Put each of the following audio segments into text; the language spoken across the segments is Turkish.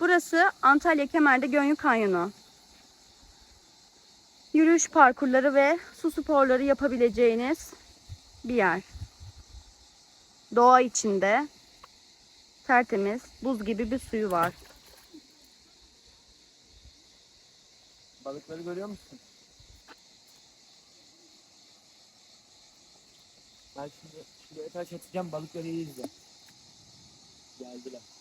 Burası Antalya Kemer'de Gönyü Kanyonu. Yürüyüş parkurları ve su sporları yapabileceğiniz bir yer. Doğa içinde tertemiz, buz gibi bir suyu var. Balıkları görüyor musun? Ben şimdi şuraya taş atacağım balıkları izle. Geldiler.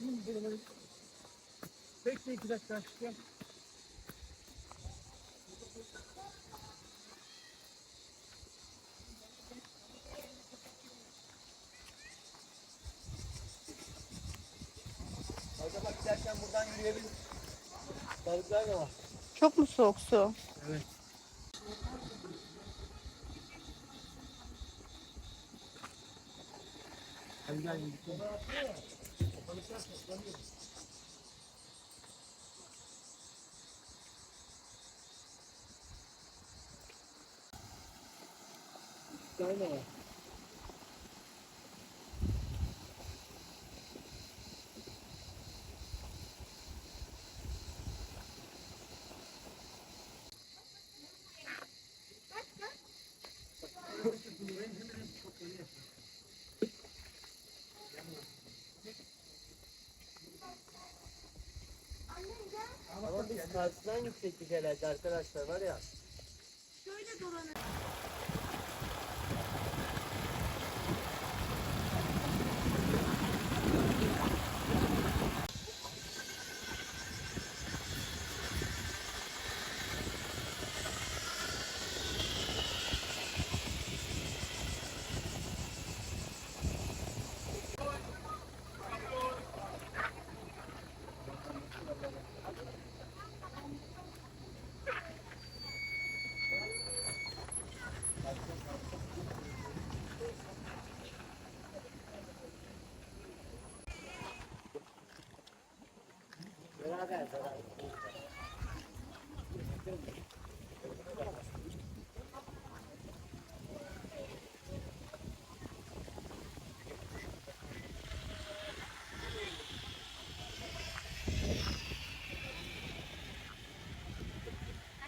Bir hemen. Bekle iki dakika açacağım. Orada bak giderken buradan yürüyebilir. Balıklar da var. Çok mu soğuk su? Evet. Hadi gel gidelim. Karşıdan yüksektik herhalde arkadaşlar var ya. Beraber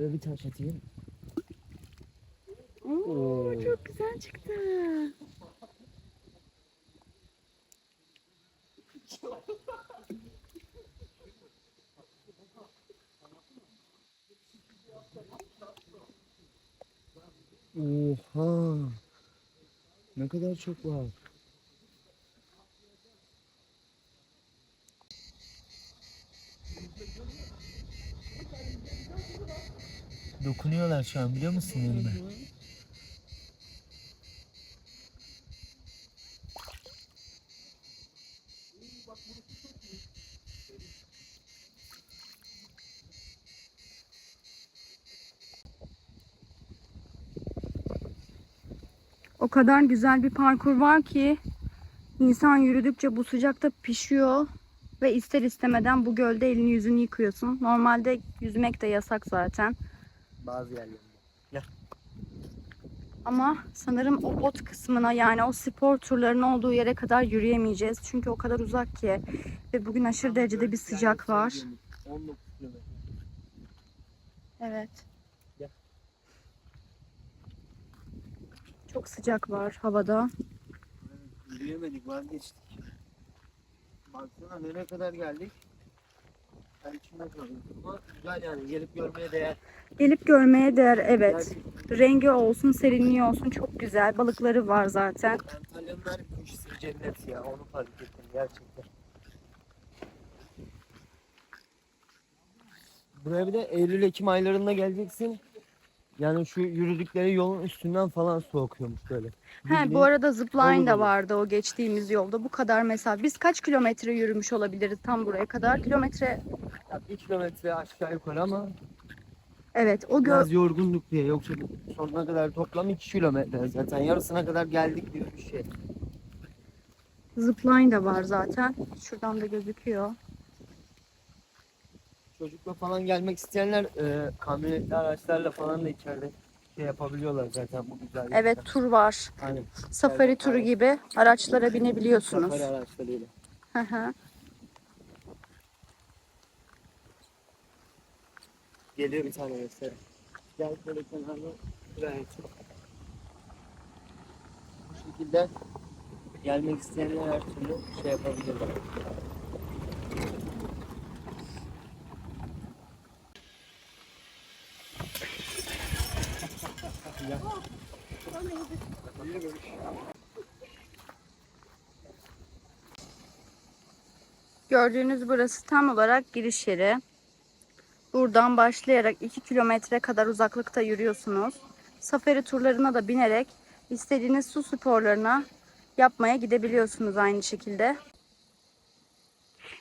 Şöyle bir taş atayım. Oo, çok güzel çıktı. Oha. Ne kadar çok var. Dokunuyorlar şu an biliyor musun elime? O kadar güzel bir parkur var ki insan yürüdükçe bu sıcakta pişiyor ve ister istemeden bu gölde elini yüzünü yıkıyorsun. Normalde yüzmek de yasak zaten. Bazı yerlerinde. Ama sanırım o ot kısmına yani o spor turlarının olduğu yere kadar yürüyemeyeceğiz. Çünkü o kadar uzak ki. Ve bugün aşırı derecede bir sıcak var. 19 kilometre. Evet. Gel. Çok sıcak var havada. Yürüyemedik vazgeçtik. Baksana nereye kadar geldik. Ben içimde kalıyorum. Ama güzel yani gelip görmeye değer. Gelip görmeye değer evet. Rengi olsun, serinliği olsun çok güzel. Balıkları var zaten. Antalya'nın her köşesi cennet ya onu fark ettim gerçekten. Buraya bir de Eylül-Ekim aylarında geleceksin. Yani şu yürüdükleri yolun üstünden falan su akıyormuş böyle. He, bu arada zipline de vardı o geçtiğimiz yolda. Bu kadar mesafe. Biz kaç kilometre yürümüş olabiliriz tam buraya kadar? Kilometre Ya bir kilometre aşağı yukarı ama evet o gö biraz yorgunluk diye yoksa sonuna kadar toplam 2 kilometre zaten yarısına kadar geldik diyor bir şey. zipline de var zaten. Şuradan da gözüküyor. Çocukla falan gelmek isteyenler e, kamyonetli araçlarla falan da içeride şey yapabiliyorlar zaten bu güzel. Evet tur var. Hani Safari turu gibi araçlara binebiliyorsunuz. safari araçlarıyla. Hı hı. Geliyor bir tane mesela. Gel böyle kenarda gayet. Bu şekilde gelmek isteyenler her türlü şey yapabilirler. Gördüğünüz burası tam olarak giriş yeri. Buradan başlayarak 2 kilometre kadar uzaklıkta yürüyorsunuz. Safari turlarına da binerek istediğiniz su sporlarına yapmaya gidebiliyorsunuz aynı şekilde.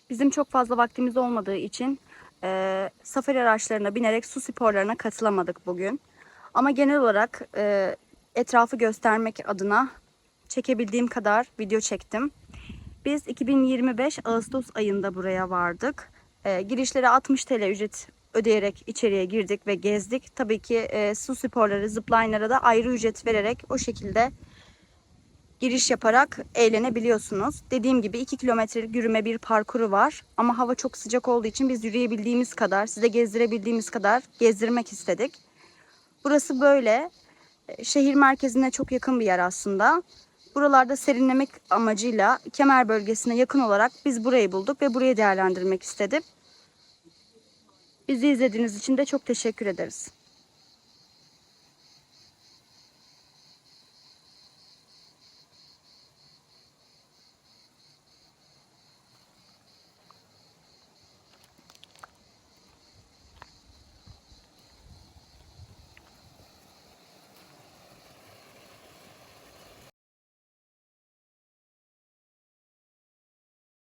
Bizim çok fazla vaktimiz olmadığı için e, safari araçlarına binerek su sporlarına katılamadık bugün. Ama genel olarak e, etrafı göstermek adına çekebildiğim kadar video çektim. Biz 2025 Ağustos ayında buraya vardık. E, girişlere 60 TL ücret ödeyerek içeriye girdik ve gezdik. Tabii ki e, su sporları, zipline'lara da ayrı ücret vererek o şekilde giriş yaparak eğlenebiliyorsunuz. Dediğim gibi 2 kilometrelik yürüme bir parkuru var. Ama hava çok sıcak olduğu için biz yürüyebildiğimiz kadar, size gezdirebildiğimiz kadar gezdirmek istedik. Burası böyle. E, Şehir merkezine çok yakın bir yer aslında. Buralarda serinlemek amacıyla kemer bölgesine yakın olarak biz burayı bulduk ve burayı değerlendirmek istedim. Bizi izlediğiniz için de çok teşekkür ederiz.